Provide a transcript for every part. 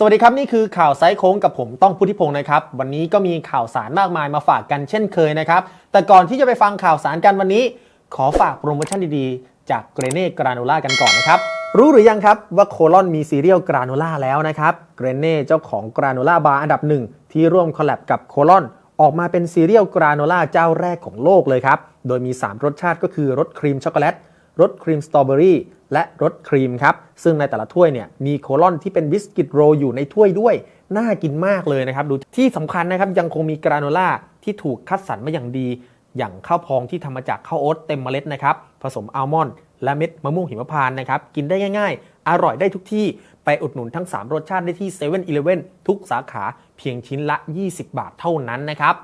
สวัสดีครับ นี่คือข่าวไซส์โค้งกับผมต้องพุทธิพงศ์นะครับ วันนี้ก็มีข่าวสารมากมายมาฝากกันเช่นเคยนะครับ แต่ก่อนที่จะไปฟังข่าวสารกันวันนี้ ขอฝากโปรโมชั่นดีๆ จากเกรเน่กราโนล่ากันก่อนนะครับรู้หรือยังครับว่าโคลอนมีซีเรียลกราโนล่าแล้วนะครับเกรเน่เจ้าของกราโนล่าบาร์อันดับหนึ่งที่ร่วมคอลแลบกับโคลอนออกมาเป็นซีเรียลกราโนล่าเจ้าแรกของโลกเลยครับโดยมี 3 รสชาติก็คือรสครีมช็อกโกแลตรสครีมสตรอเบอรี่ และรสครีมครับ ซึ่งในแต่ละถ้วยเนี่ยมีโคลอนที่เป็นบิสกิตโรลอยู่ในถ้วยด้วย น่ากินมากเลยนะครับ ดูที่สำคัญนะครับยังคงมีกราโนล่าที่ถูกคัดสรรมาอย่างดี อย่างข้าวพองที่ทำมาจากข้าวโอ๊ตเต็มเมล็ดนะครับ ผสมอัลมอนด์และเม็ดมะม่วงหิมพานต์นะครับ กินได้ง่าย ๆ อร่อยได้ทุกที่ ไปอุดหนุนทั้ง 3 รสชาติได้ที่7 e เ e ่ e อทุกสาขาเพียงชิ้นละ 20 บาทเท่านั้นนะครับ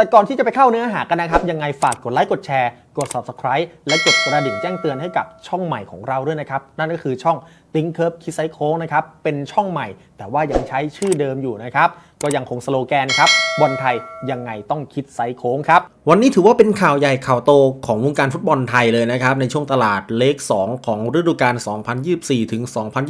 แต่ก่อนที่จะไปเข้าเนื้อหากันนะครับ ยังไงฝากกดไลค์กดแชร์ กด subscribe และกดกระดิ่งแจ้งเตือนให้กับช่องใหม่ของเราด้วยนะครับ นั่นก็คือช่อง Think Curve คิดไซโค้งนะครับ เป็นช่องใหม่ แต่ว่ายังใช้ชื่อเดิมอยู่นะครับ ก็ยังคงสโลแกนครับบอลไทยยังไงต้องคิดไซโค้งครับ วันนี้ถือว่าเป็นข่าวใหญ่ข่าวโตของวงการฟุตบอลไทยเลยนะครับ ในช่วงตลาดเลข 2 ของฤดูกาล 2024 ถึง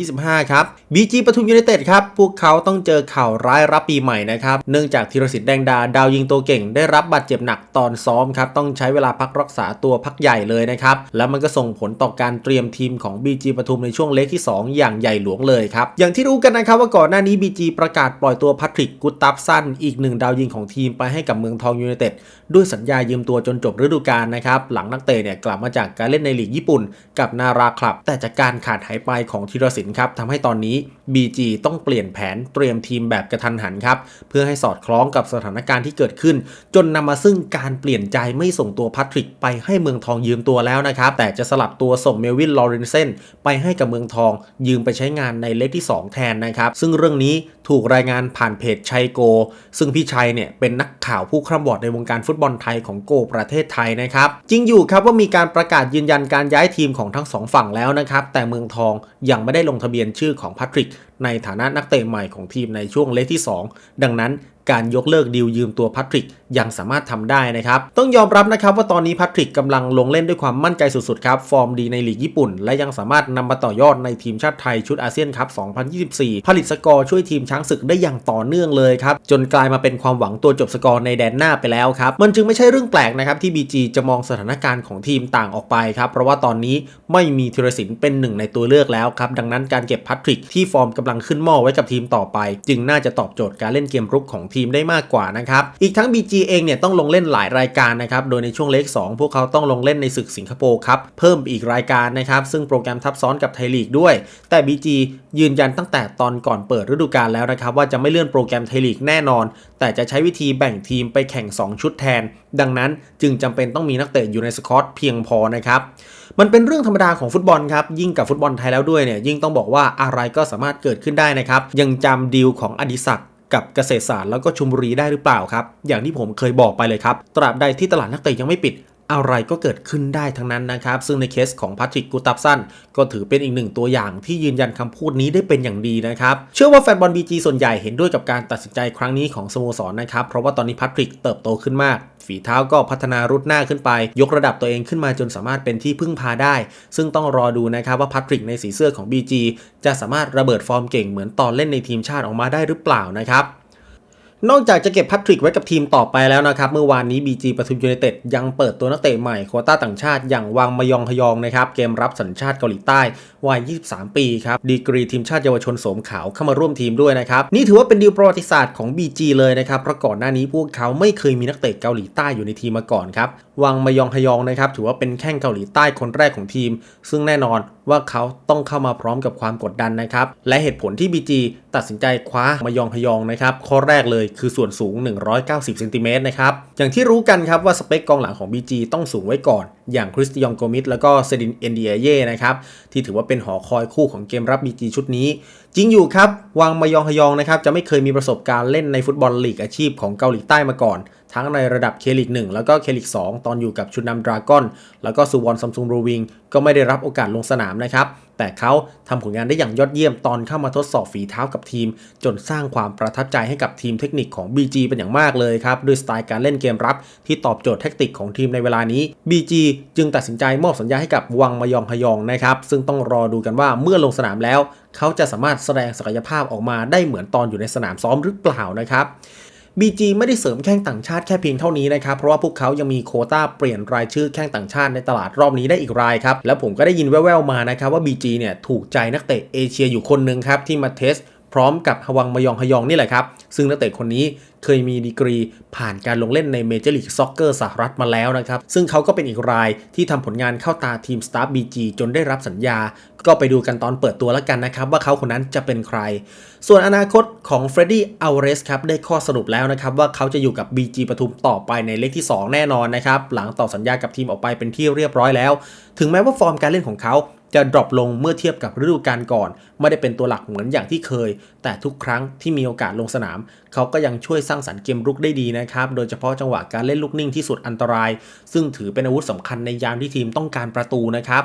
2025 ครับ BG ปทุมยูไนเต็ดครับ พวกเขาต้องเจอข่าวร้ายรับปีใหม่นะครับ เนื่องจากธีรศิลป์แดงดา ดาวยิงตัวเก่ง ได้รับบาดเจ็บหนักตอนซ้อมครับต้องใช้เวลาพักรักษาตัวพักใหญ่เลยนะครับแล้วมันก็ส่งผลต่อการเตรียมทีมของ BG ปทุมในช่วงเล็กที่ 2 อย่างใหญ่หลวงเลยครับอย่างที่รู้กันนะครับว่าก่อนหน้านี้ BG ประกาศปล่อยตัวพัทริกกุตตับสั้นอีกหนึ่งดาวยิงของทีมไปให้กับเมืองทองยูไนเต็ดด้วยสัญญายืมตัวจนจบฤดูกาลนะครับหลังนักเตะเนี่ยกลับมาจากการเล่นในลีกญี่ปุ่น กับนาราคลับ แต่จากการขาดหายไปของธีรศิลป์ครับทำให้ตอนนี้ BG ต้องเปลี่ยนแผนเตรียมทีมแบบกระทันหันครับ เพื่อให้สอดคล้องกับสถานการณ์ที่เกิดขึ้น จนนำมาซึ่งการเปลี่ยนใจไม่ส่งตัวพัทริกไปให้เมืองทองยืมตัวแล้วนะครับ แต่จะสลับตัวส่งเมลวินลอเรนเซนไปให้กับเมืองทอง ยืมไปใช้งานในเล็กที่ 2 แทนนะครับ ซึ่งเรื่องนี้ถูกรายงานผ่านเพจชัยโก ซึ่งพี่ชัยเนี่ยเป็นนักข่าวผู้คร่ำวอดในวงการฟุตบอลไทยของโกประเทศไทยนะครับจริงอยู่ครับว่ามีการประกาศยืนยันการย้ายทีมของทั้งสองฝั่งแล้วนะครับแต่เมืองทองยังไม่ได้ลงทะเบียนชื่อของพัทริกในฐานะนักเตะใหม่ของทีมในช่วงเลกที่ 2 ดังนั้นการยกเลิกดีลยืมตัวพัทริก ยังสามารถทำได้นะครับ ต้องยอมรับนะครับว่าตอนนี้พัทริกกำลังลงเล่นด้วยความมั่นใจสุดๆครับ ฟอร์มดีในลีกญี่ปุ่น และยังสามารถนำมาต่อยอดในทีมชาติไทยชุดอาเซียนคัพ2024 ผลิตสกอร์ช่วยทีมช้างศึกได้อย่างต่อเนื่องเลยครับ จนกลายมาเป็นความหวังตัวจบสกอร์ในแดนหน้าไปแล้วครับ มันจึงไม่ใช่เรื่องแปลกนะครับที่ BG จะมองสถานการณ์ของทีมต่างออกไปครับ เพราะว่าตอนนี้ไม่มีธีรศิลป์เป็นหนึ่งในตัวเลือกแล้วครับ ดังนั้นการเก็บพัทริกที่ฟอร์มกำลังขึ้นหม้อไว้กับทีมต่อไป จึงน่าจะตอบโจทย์การเล่นเกมรุกของทีมได้มากกว่านะครับ อีกทั้ง BG เองเนี่ยต้องลงเล่นหลายรายการนะครับ โดยในช่วงเลข2พวกเขาต้องลงเล่นในศึกสิงคโปร์ครับ เพิ่มอีกรายการนะครับ ซึ่งโปรแกรมทับซ้อนกับไทยลีกด้วย แต่ BG ยืนยันตั้งแต่ตอนก่อนเปิดฤดูกาลแล้วนะครับว่าจะไม่เลื่อนโปรแกรมไทยลีกแน่นอน แต่จะใช้วิธีแบ่งทีมไปแข่ง 2 ชุดแทน ดังนั้นจึงจำเป็นต้องมีนักเตะอยู่ในสคอตเพียงพอนะครับมันเป็นเรื่องธรรมดาของฟุตบอลครับ ยิ่งกับฟุตบอลไทยแล้วด้วยเนี่ยยิ่งต้องบอกว่าอะไรก็สามารถเกิดขึ้นได้นะครับ ยังจำดีลของอดิศักดิ กับเกษตรศาสตร์แล้วก็ชุมบุรีได้หรือเปล่าครับ อย่างที่ผมเคยบอกไปเลยครับ ตราบใดที่ตลาดนักเตะยังไม่ปิด อะไรก็เกิดขึ้นได้ทั้งนั้นนะครับ ซึ่งในเคสของพัทริกกูตับสันก็ถือเป็นอีกหนึ่งตัวอย่างที่ยืนยันคำพูดนี้ได้เป็นอย่างดีนะครับ เชื่อว่าแฟนบอลบีจีส่วนใหญ่เห็นด้วยกับการตัดสินใจครั้งนี้ของสโมสรนะครับ เพราะว่าตอนนี้พัทริกเติบโตขึ้นมาก ฝีเท้าก็พัฒนารุดหน้าขึ้นไป ยกระดับตัวเองขึ้นมาจนสามารถเป็นที่พึ่งพาได้ ซึ่งต้องรอดูนะครับว่าพัทริกในสีเสื้อของ BG จะสามารถระเบิดฟอร์มเก่งเหมือนตอนเล่นในทีมชาติออกมาได้หรือเปล่านะครับ นอกจากจะเก็บพัทริกไว้กับทีมต่อไปแล้วนะครับ เมื่อวานนี้ BG ปทุมยูไนเต็ดยังเปิดตัวนักเตะใหม่โควต้าต่างชาติอย่างวังมยองฮยองนะครับ เกมรับสัญชาติเกาหลีใต้ วัย 23 ปีครับ ดีกรีทีมชาติเยาวชนโสมขาวเข้ามาร่วมทีมด้วยนะครับ นี่ถือว่าเป็นดีลประวัติศาสตร์ของ BG เลยนะครับ เพราะก่อนหน้านี้พวกเขาไม่เคยมีนักเตะเกาหลีใต้อยู่ในทีมมาก่อนครับ วังมายองฮยองนะครับ ถือว่าเป็นแข้งเกาหลีใต้คนแรกของทีม ซึ่งแน่นอนว่าเขาต้องเข้ามาพร้อมกับความกดดันนะครับ และเหตุผลที่ BG ตัดสินใจคว้ามายองฮยองนะครับ ข้อแรกเลยคือส่วนสูง 190เซนติเมตรนะครับ อย่างที่รู้กันครับว่าสเปคกองหลังของ BG ต้องสูงไว้ก่อน อย่างคริสติยองโกมิดแล้วก็เซดินเอนเดียเย่นะครับ ที่ถือว่าเป็นหอคอยคู่ของเกมรับ BG ชุดนี้ จริงอยู่ครับ วังมายองฮยองนะครับ จะไม่เคยมีประสบการณ์เล่นในฟุตบอลลีกอาชีพของเกาหลีใต้มาก่อน ทั้งในระดับเคลิก1แล้วก็เคลิก2ตอนอยู่กับชุดนำดราก้อนแล้วก็ซูวอนซัมซุงโรวิงก็ไม่ได้รับโอกาสลงสนามนะครับ แต่เขาทำผลงานได้อย่างยอดเยี่ยมตอนเข้ามาทดสอบฝีเท้ากับทีม จนสร้างความประทับใจให้กับทีมเทคนิคของ BG เป็นอย่างมากเลยครับด้วยสไตล์การเล่นเกมรับที่ตอบโจทย์แทคติกของทีมในเวลานี้ BG จึงตัดสินใจมอบสัญญาให้กับวังมยองฮยองนะครับซึ่งต้องรอดูกันว่าเมื่อลงสนามแล้ว เขาจะสามารถแสดงศักยภาพออกมาได้เหมือนตอนอยู่ในสนามซ้อมหรือเปล่านะครับ BG ไม่ได้เสริมแข้งต่างชาติแค่เพียงเท่านี้นะครับ เพราะว่าพวกเขายังมีโคต้าเปลี่ยนรายชื่อแข้งต่างชาติในตลาดรอบนี้ได้อีกรายครับ แล้วผมก็ได้ยินแว่วๆมานะครับว่า BG เนี่ยถูกใจนักเตะเอเชียอยู่คนหนึ่งครับที่มาเทส พร้อมกับฮวังมยองฮยองนี่แหละครับ ซึ่งนักเตะคนนี้เคยมีดีกรีผ่านการลงเล่นในเมเจอร์ลีกซ็อกเกอร์สหรัฐมาแล้วนะครับ ซึ่งเขาก็เป็นอีกรายที่ทำผลงานเข้าตาทีมสตาร์บีจีจนได้รับสัญญา ก็ไปดูกันตอนเปิดตัวแล้วกันนะครับ ว่าเขาคนนั้นจะเป็นใคร ส่วนอนาคตของเฟรดดี้อัลเรสครับได้ข้อสรุปแล้วนะครับว่าเขาจะอยู่กับ BG ปทุมต่อไปในเลขที่ 2 แน่นอนนะครับหลังต่อสัญญากับทีมออกไปเป็นที่เรียบร้อยแล้ว ถึงแม้ว่าฟอร์มการเล่นของเขา จะดรอปลงเมื่อเทียบกับฤดูกาลก่อน ไม่ได้เป็นตัวหลักเหมือนอย่างที่เคย แต่ทุกครั้งที่มีโอกาสลงสนาม เขาก็ยังช่วยสร้างสรรค์เกมรุกได้ดีนะครับ โดยเฉพาะจังหวะการเล่นลูกนิ่งที่สุดอันตราย ซึ่งถือเป็นอาวุธสำคัญในยามที่ทีมต้องการประตูนะครับ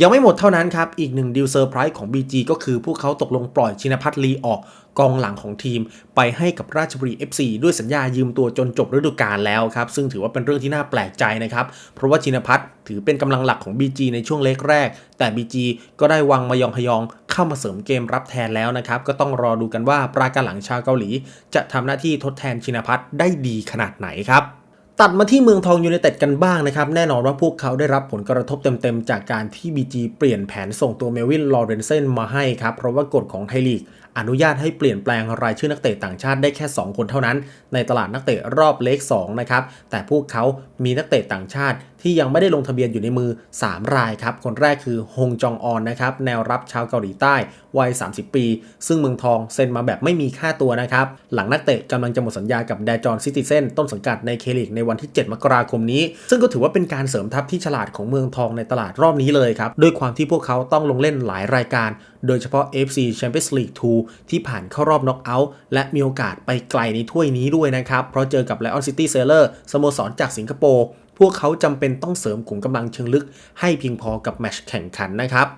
ยังไม่หมดเท่านั้นครับ อีกหนึ่งดีลเซอร์ไพรส์ของ BG ก็คือพวกเขาตกลงปล่อยชินพัฒน์ลีออกกองหลังของทีม ไปให้กับราชบุรี FC ด้วยสัญญายืมตัวจนจบฤดูกาลแล้วครับ ซึ่งถือว่าเป็นเรื่องที่น่าแปลกใจนะครับ เพราะว่าชินพัฒน์ถือเป็นกำลังหลักของ BG ในช่วงเล็กแรก แต่ BG ก็ได้วางมายองพยองเข้ามาเสริมเกมรับแทนแล้วนะครับ ก็ต้องรอดูกันว่าปราการหลังชาวเกาหลี จะทำหน้าที่ทดแทนชินพัฒน์ได้ดีขนาดไหนครับ ตัดมาที่เมืองทองยูไนเต็ดกันบ้างนะครับ แน่นอนว่าพวกเขาได้รับผลกระทบเต็มๆ จากการที่ BG เปลี่ยนแผนส่งตัวเมลวินลอเรนเซนมาให้ครับ เพราะว่ากฎของไทยลีก อนุญาตให้เปลี่ยนแปลงรายชื่อนักเตะต่างชาติได้แค่ 2 คนเท่านั้น ในตลาดนักเตะรอบเลข2นะครับแต่พวกเขามีนักเตะต่างชาติ ที่ยังไม่ได้ลงทะเบียนอยู่ในมือ 3 รายครับ คนแรกคือฮงจองออนนะครับแนวรับชาวเกาหลีใต้วัย 30 ปี ซึ่งเมืองทองเซ็นมาแบบไม่มีค่าตัวนะครับ หลังนักเตะกำลังจะหมดสัญญากับแดจอนซิติเซนต้นสังกัดในเคลิกในวันที่ 7 มกราคมนี้ ซึ่งก็ถือว่าเป็นการเสริมทัพที่ฉลาดของเมืองทองในตลาดรอบนี้เลยครับด้วยความที่พวกเขาต้องลงเล่นหลายรายการ โดยเฉพาะ FC Champions League 2 ที่ผ่านเข้ารอบน็อกเอาท์และมีโอกาสไปไกลในถ้วยนี้ด้วยนะครับเพราะเจอกับ Lion City Sailor สโมสรจากสิงคโปร์ พวกเขาจำเป็นต้องเสริมขุมกำลังเชิงลึกให้เพียงพอกับแมชแข่งขันนะครับ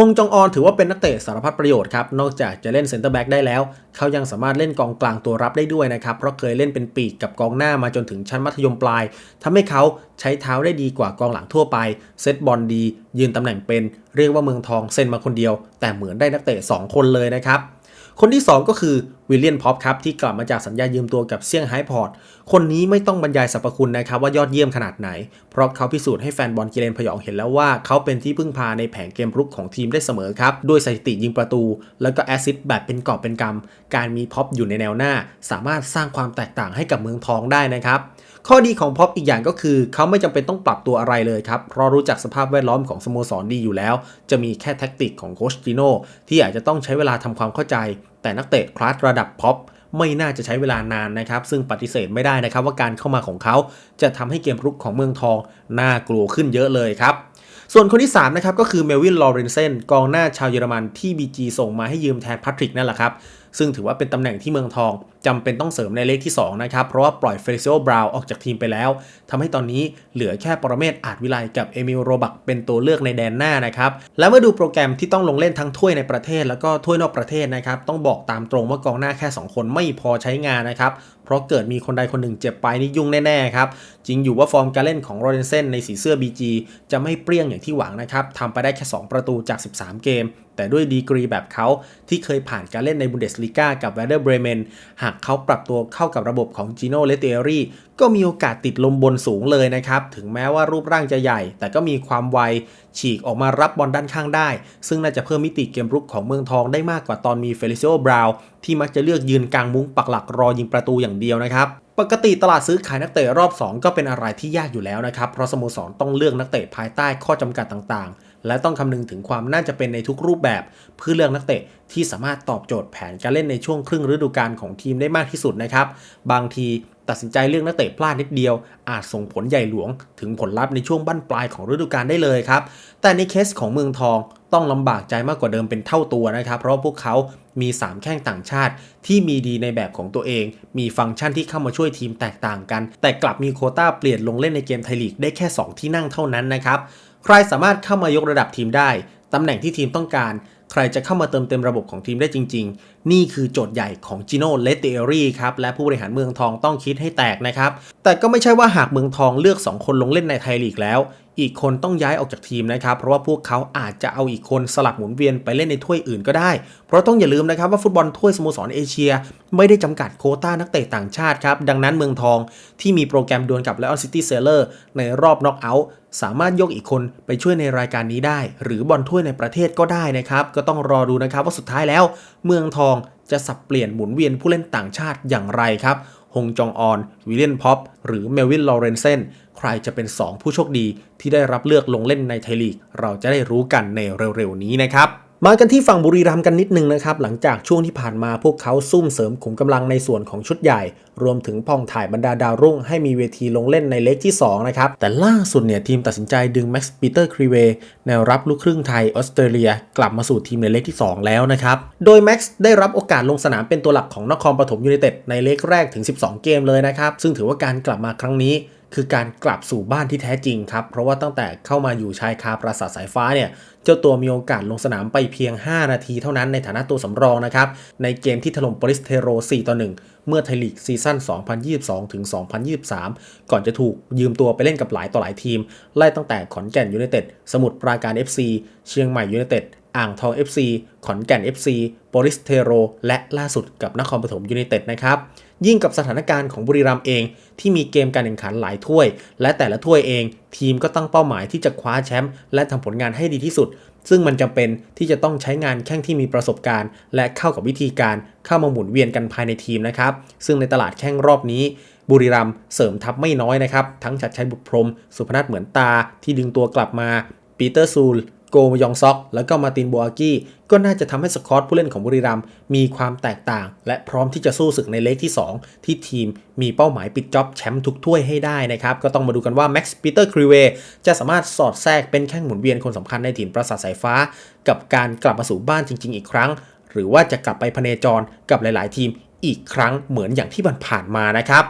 ฮงจองออนถือว่าเป็นนักเตะสารพัดประโยชน์ครับ นอกจากจะเล่นเซนเตอร์แบ็กได้แล้ว เขายังสามารถเล่นกองกลางตัวรับได้ด้วยนะครับ เพราะเคยเล่นเป็นปีกกับกองหน้ามาจนถึงชั้นมัธยมปลายทำให้เขาใช้เท้าได้ดีกว่ากองหลังทั่วไป เซตบอลดี ยืนตำแหน่งเป็น เรียกว่าเมืองทองเซ็นมาคนเดียว แต่เหมือนได้นักเตะ2คนเลยนะครับ คนที่ 2 ก็คือวิลเลียนพ็อปครับที่กลับมาจากสัญญายืมตัวกับเซี่ยงไฮ้พอร์ต คนนี้ไม่ต้องบรรยายสรรพคุณนะครับว่ายอดเยี่ยมขนาดไหน เพราะเขาพิสูจน์ให้แฟนบอลกิเลนพยองเห็นแล้วว่า เขาเป็นที่พึ่งพาในแผงเกมรุกของทีมได้เสมอครับ ด้วยสถิติยิงประตู แล้วก็แอสซิสต์แบบเป็นกอบเป็นกำการมีพ็อปอยู่ในแนวหน้า สามารถสร้างความแตกต่างให้กับเมืองทองได้นะครับ ข้อดีของพ็อปอีกอย่างก็คือ เขาไม่จำเป็นต้องปรับตัวอะไรเลยครับ เพราะรู้จักสภาพแวดล้อมของสโมสรดีอยู่แล้ว จะมีแค่แท็กติกของโคชจิโน่ที่อาจจะต้องใช้เวลาทำความเข้าใจ แต่นักเตะคลาสระดับพ็อปไม่น่าจะใช้เวลานานนะครับ ซึ่งปฏิเสธไม่ได้นะครับว่าการเข้ามาของเขา จะทำให้เกมรุกของเมืองทองน่ากลัวขึ้นเยอะเลยครับส่วนคนที่ 3 นะครับ ก็คือเมลวินลอเรนเซนกองหน้าชาวเยอรมันที่ BG ส่งมาให้ยืมแทนแพทริกนั่นแหละครับ ซึ่งถือว่าเป็นตำแหน่งที่เมืองทองจำเป็นต้องเสริมในเลขที่ 2 นะครับ เพราะว่าปล่อยเฟรซิโอบราวออกจากทีมไปแล้วทำให้ตอนนี้เหลือแค่ปรเมศอาจวิไลกับเอมิลโรบักเป็นตัวเลือกในแดนหน้านะครับ และเมื่อดูโปรแกรมที่ต้องลงเล่นทั้งถ้วยในประเทศ แล้วก็ถ้วยนอกประเทศนะครับต้องบอกตามตรงว่ากองหน้าแค่ 2 คนไม่พอใช้งานนะครับเพราะเกิดมีคนใดคนหนึ่งเจ็บไปนี่ยุ่งแน่ๆครับจริงอยู่ว่าฟอร์มการเล่นของโรเดนเซนในสีเสื้อ BG จะไม่เปรี้ยงอย่างที่หวังนะครับทำไปได้แค่ 2 ประตูจาก 13 เกม แต่ด้วยดีกรีแบบเขาที่เคยผ่านการเล่นในบุนเดสลีกากับ w วเดอร์เบรเมนหากเขาปรับตัวเข้ากับระบบของจิโน่เลเตอรี่ก็มีโอกาสติดลมบนสูงเลยนะครับ ถึงแม้ว่ารูปร่างจะใหญ่ แต่ก็มีความไว ฉีกออกมารับบอลด้านข้างได้ ซึ่งน่าจะเพิ่มมิติเกมรุกของเมืองทองได้มากกว่าตอนมีเฟลิซิโอบราวที่มักจะเลือกยืนกลางมุ้งปักหลักรอยิงประตูอย่างเดียวนะครับปกติตลาดซื้อขายนักเตะรอบ 2 ก็เป็นอะไรที่ยากอยู่แล้วนะครับ เพราะสโมสรต้องเลือกนักเตะภายใต้ข้อจำกัดต่างๆ และต้องคำนึงถึงความน่าจะเป็นในทุกรูปแบบ เพื่อเลือกนักเตะที่สามารถตอบโจทย์แผนการเล่นในช่วงครึ่งฤดูกาลของทีมได้มากที่สุดนะครับ บางทีตัดสินใจเลือกนักเตะพลาดนิดเดียว อาจส่งผลใหญ่หลวง ถึงผลลัพธ์ในช่วงบั้นปลายของฤดูกาลได้เลยครับ แต่ในเคสของเมืองทองต้องลำบากใจมากกว่าเดิมเป็นเท่าตัวนะครับ เพราะพวกเขามี 3 แข้งต่างชาติ ที่มีดีในแบบของตัวเอง มีฟังก์ชันที่เข้ามาช่วยทีมแตกต่างกัน แต่กลับมีโคต้าเปลี่ยนลงเล่นในเกมไทยลีกได้แค่ 2 ที่นั่งเท่านั้นนะครับ ใครสามารถเข้ามายกระดับทีมได้ ตำแหน่งที่ทีมต้องการ ใครจะเข้ามาเติมเต็มระบบของทีมได้จริง ๆ นี่คือโจทย์ใหญ่ของจิโน่เลตเตอรี่ครับ และผู้บริหารเมืองทองต้องคิดให้แตกนะครับ แต่ก็ไม่ใช่ว่าหากเมืองทองเลือก 2 คนลงเล่นในไทยลีกแล้ว อีกคนต้องย้ายออกจากทีมนะครับ เพราะว่าพวกเขาอาจจะเอาอีกคนสลับหมุนเวียนไปเล่นในถ้วยอื่นก็ได้ เพราะต้องอย่าลืมนะครับว่าฟุตบอลถ้วยสโมสรเอเชีย ไม่ได้จำกัดโคต้านักเตะต่างชาติครับ ดังนั้นเมืองทองที่มีโปรแกรมดวลกับ l ล o n City Sailor ในรอบน็อกเอาท์สามารถยกอีกคนไปช่วยในรายการนี้ได้ หรือบอลถ้วยในประเทศก็ได้นะครับ ก็ต้องรอดูนะครับว่าสุดท้ายแล้ว เมืองทองจะสับเปลี่ยนหมุนเวียนผู้เล่นต่างชาติอย่างไรครับ ฮงจองออน วิลเลียนพ็อป หรือเมลวินลอเรนเซน ใครจะเป็น 2 ผู้โชคดีที่ได้รับเลือกลงเล่นในไทยลีก เราจะได้รู้กันในเร็วๆนี้นะครับ มากันที่ฝั่งบุรีรัมย์กันนิดนึงนะครับ หลังจากช่วงที่ผ่านมาพวกเขาซุ่มเสริมขุมกำลังในส่วนของชุดใหญ่ รวมถึงพองถ่ายบรรดาดาวรุ่งให้มีเวทีลงเล่นในเล็กที่ 2 นะครับ แต่ล่าสุดเนี่ยทีมตัดสินใจดึงแม็กซ์ปีเตอร์ครีเวแนวรับลูกครึ่งไทยออสเตรเลีย กลับมาสู่ทีมในเล็กที่ 2 แล้วนะครับ โดยแม็กซ์ได้รับโอกาสลงสนามเป็นตัวหลักของนครปฐมยูไนเต็ดในเล็กแรกถึง 12 เกมเลยนะครับซึ่งถือว่าการกลับมาครั้งนี้ คือการกลับสู่บ้านที่แท้จริงครับ เพราะว่าตั้งแต่เข้ามาอยู่ชายคาปราสาทสายฟ้าเนี่ย เจ้าตัวมีโอกาสลงสนามไปเพียง 5 นาทีเท่านั้นในฐานะตัวสำรองนะครับ ในเกมที่ถล่มปริสเทโร 4 ต่อ 1 เมื่อไทยลีกซีซั่น 2022 ถึง 2023 ก่อนจะถูกยืมตัวไปเล่นกับหลายต่อหลายทีม ไล่ตั้งแต่ขอนแก่นยูไนเต็ด สมุทรปราการ FC เชียงใหม่ยูไนเต็ด อ่างทอง FC ขอนแก่น FC ปริสเทโร และล่าสุดกับนครปฐมยูไนเต็ดนะครับ ยิ่งกับสถานการณ์ของบุรีรัมย์เอง ที่มีเกมการแข่งขันหลายถ้วย และแต่ละถ้วยเอง ทีมก็ตั้งเป้าหมายที่จะคว้าแชมป์และทำผลงานให้ดีที่สุด ซึ่งมันจำเป็นที่จะต้องใช้งานแข้งที่มีประสบการณ์ และเข้ากับวิธีการเข้ามาหมุนเวียนกันภายในทีมนะครับ ซึ่งในตลาดแข้งรอบนี้บุรีรัมย์เสริมทัพไม่น้อยนะครับ ทั้งชัดชัยบุตรพรม สุพนัทเหมือนตาที่ดึงตัวกลับมาปีเตอร์ซูล โกมยองซอก แล้วก็มาตินบัวอากี้ ก็น่าจะทำให้สกอตผู้เล่นของบุรีรัมมีความแตกต่าง และพร้อมที่จะสู้ศึกในเลกที่ 2 ที่ทีมมีเป้าหมายปิดจ็อบแชมป์ทุกถ้วยให้ได้นะครับ ก็ต้องมาดูกันว่าแม็กซ์ปีเตอร์ครีเวจะสามารถสอดแทรกเป็นแข้งหมุนเวียนคนสำคัญในถิ่นปราสาทสายฟ้า กับการกลับมาสู่บ้านจริง ๆ อีกครั้ง หรือว่าจะกลับไปพเนจรกับหลาย ๆ ทีมอีกครั้งเหมือนอย่างที่ผ่านมานะครับ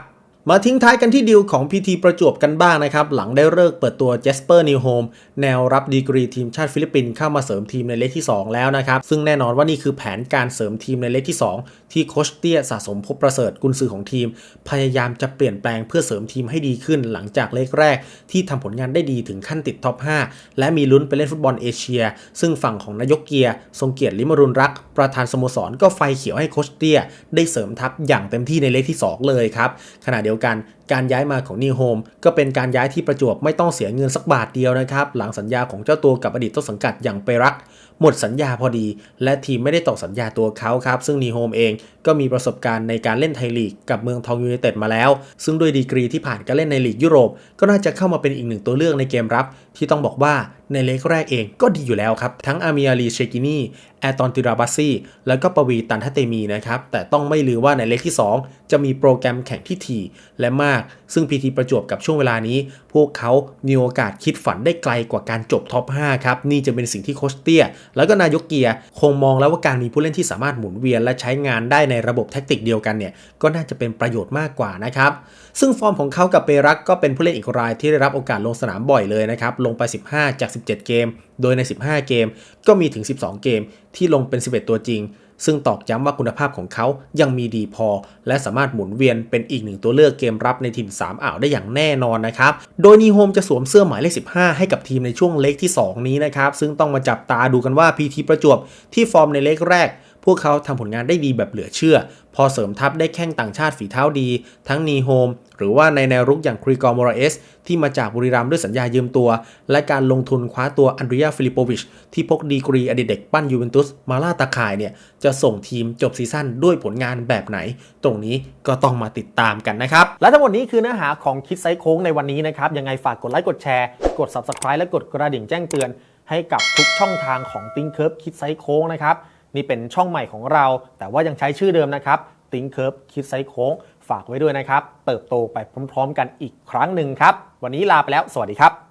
มาทิ้งท้ายกันที่ดีลของพีทีประจวบกันบ้างนะครับ หลังได้เลิกเปิดตัวเจสเปอร์นิวโฮมแนวรับดีกรีทีมชาติฟิลิปปินส์เข้ามาเสริมทีมในเล็กที่ 2 แล้วนะครับ ซึ่งแน่นอนว่านี่คือแผนการเสริมทีมในเล็กที่ 2 ที่โคชเตี้ยสะสมพบประเสริฐกุนซือของทีม พยายามจะเปลี่ยนแปลงเพื่อเสริมทีมให้ดีขึ้น หลังจากเล็กแรก ที่ทำผลงานได้ดีถึงขั้นติดท็อป 5 และมีลุ้นไปเล่นฟุตบอลเอเชีย ซึ่งฝั่งของนายกเกียร์ทรงเกียรติลิมรุนรัก ประธานสโมสรก็ไฟเขียวให้โคชเตี้ยได้เสริมทัพอย่างเต็มที่ในเล็กที่ 2 เลยครับขณะเดียวกัน การย้ายมาของนิวโฮมก็เป็นการย้ายที่ประจวบไม่ต้องเสียเงินสักบาทเดียวนะครับ หลังสัญญาของเจ้าตัวกับอดีตต้นสังกัดอย่างเปรัก หมดสัญญาพอดี และทีมไม่ได้ต่อสัญญาตัวเขาครับ ซึ่งนิวโฮมเองก็มีประสบการณ์ในการเล่นไทยลีกกับเมืองทองยูไนเต็ดมาแล้ว ซึ่งด้วยดีกรีที่ผ่านการเล่นในลีกยุโรป ก็น่าจะเข้ามาเป็นอีกหนึ่งตัวเลือกในเกมรับ ที่ต้องบอกว่าในเล็กแรกเองก็ดีอยู่แล้วครับ ทั้งอามิอาลีเชกินีแอตอนติราบัสซี่แล้วก็ปวีตันทัตเตมีนะครับแต่ต้องไม่ลืมว่าในเล็กที่ 2 จะมีโปรแกรมแข่งที่ถี่และมากซึ่งพีทีประจวบกับช่วงเวลานี้ พวกเขามีโอกาสคิดฝันได้ไกลกว่าการจบท็อป 5 ครับ นี่จะเป็นสิ่งที่โคชเตียแล้วก็นายกเกียร์คงมองแล้วว่าการมีผู้เล่นที่สามารถหมุนเวียนและใช้งานได้ในระบบแท็กติกเดียวกันเนี่ยก็น่าจะเป็นประโยชน์มากกว่านะครับ ซึ่งฟอร์มของเขากับเปรักก็เป็นผู้เล่นอีกรายที่ได้รับโอกาสลงสนามบ่อยเลยนะครับ ลงไป 15 จาก 17 เกม โดยใน 15 เกม ก็มีถึง 12 เกม ที่ลงเป็น 11 ตัวจริง ซึ่งตอกย้ำว่าคุณภาพของเขายังมีดีพอ และสามารถหมุนเวียนเป็นอีกหนึ่งตัวเลือกเกมรับในทีม 3 อ่าวได้อย่างแน่นอนนะครับ โดยนีโฮมจะสวมเสื้อหมายเลข 15 ให้กับทีมในช่วงเล็กที่ 2 นี้นะครับ ซึ่งต้องมาจับตาดูกันว่าพีทีประจวบที่ฟอร์มในเล็กแรก วกเขาทำผลงานได้ดีแบบเหลือเชื่อ พอเสริมทัพได้แข้งต่างชาติฝีเท้าดี ทั้งนีโฮม หรือว่าในแนวรุกอย่างคริกอมอราเอส ที่มาจากบุรีรัมย์ด้วยสัญญายืมตัว และการลงทุนคว้าตัวอันเดรียฟิลิปโปวิช ที่พกดีกรีอดีตเด็กปั้นยูเวนตุสมาล่าตาข่ายเนี่ยจะส่งทีมจบซีซั่นด้วยผลงานแบบไหน ตรงนี้ก็ต้องมาติดตามกันนะครับ และทั้งหมดนี้คือเนื้อหาของคิดไซส์โค้งในวันนี้นะครับยังไงฝากกดไลค์กดแชร์กด Subscribe และกดกระดิ่งแจ้งเตือนให้กับทุกช่องทางของ t h i n k u r v e คิดไซโค้งนะครับ นี่เป็นช่องใหม่ของเรา แต่ว่ายังใช้ชื่อเดิมนะครับติ้งเคิร์ฟคิดไซส์โค้ง ฝากไว้ด้วยนะครับ เติบโตไปพร้อมๆ กันอีกครั้งหนึ่งครับ วันนี้ลาไปแล้ว สวัสดีครับ